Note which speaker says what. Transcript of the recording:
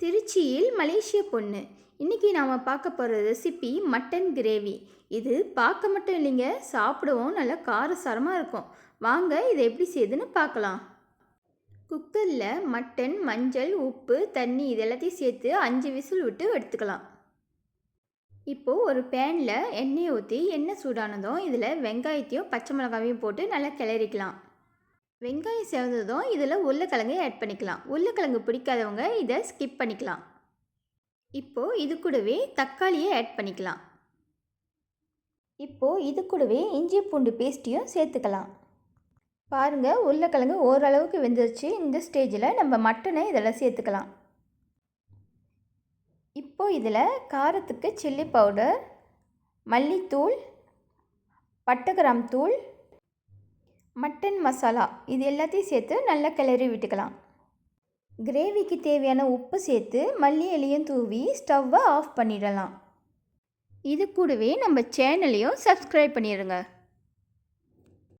Speaker 1: திருச்சியில் மலேசிய பொண்ணு. இன்றைக்கி நாம் பார்க்க போகிற ரெசிபி மட்டன் கிரேவி இது பார்க்க மட்டும் இல்லைங்க சாப்பிடவும் நல்லா காரசாரமாக இருக்கும். வாங்க இதை எப்படி செய்யுதுன்னு பார்க்கலாம். குக்கரில் மட்டன் மஞ்சள் உப்பு தண்ணி இது எல்லாத்தையும் சேர்த்து அஞ்சு விசில் விட்டு எடுத்துக்கலாம். இப்போது ஒரு பேனில் எண்ணெயை ஊற்றி எண்ணெய் சூடானதும் இதில் வெங்காயத்தையும் பச்சை மிளகாவையும் போட்டு நல்லா கிளறிக்கலாம். வெங்காயம் சேர்ந்ததும் இதில் உருளைக்கிழங்கை ஆட் பண்ணிக்கலாம். உருளைக்கிழங்கு பிடிக்காதவங்க இதை ஸ்கிப் பண்ணிக்கலாம். இப்போது இது கூடவே தக்காளியை ஆட் பண்ணிக்கலாம். இப்போது இது கூடவே இஞ்சி பூண்டு பேஸ்ட்டையும் சேர்த்துக்கலாம். பாருங்கள் உருளைக்கிழங்கு ஓரளவுக்கு வெந்துருச்சு. இந்த ஸ்டேஜில் நம்ம மட்டனை இதெல்லாம் சேர்த்துக்கலாம். இப்போது இதில் காரத்துக்கு சில்லி பவுடர் மல்லித்தூள் பட்டகிராம் தூள் மட்டன் மசாலா இது எல்லாத்தையும் சேர்த்து நல்லா கிளறி விட்டுக்கலாம். கிரேவிக்கு தேவையான உப்பு சேர்த்து மல்லி இலையும் தூவி ஸ்டவ்வை ஆஃப் பண்ணிடலாம். இது கூடவே நம்ம சேனலையும் சப்ஸ்கிரைப் பண்ணிடுங்க.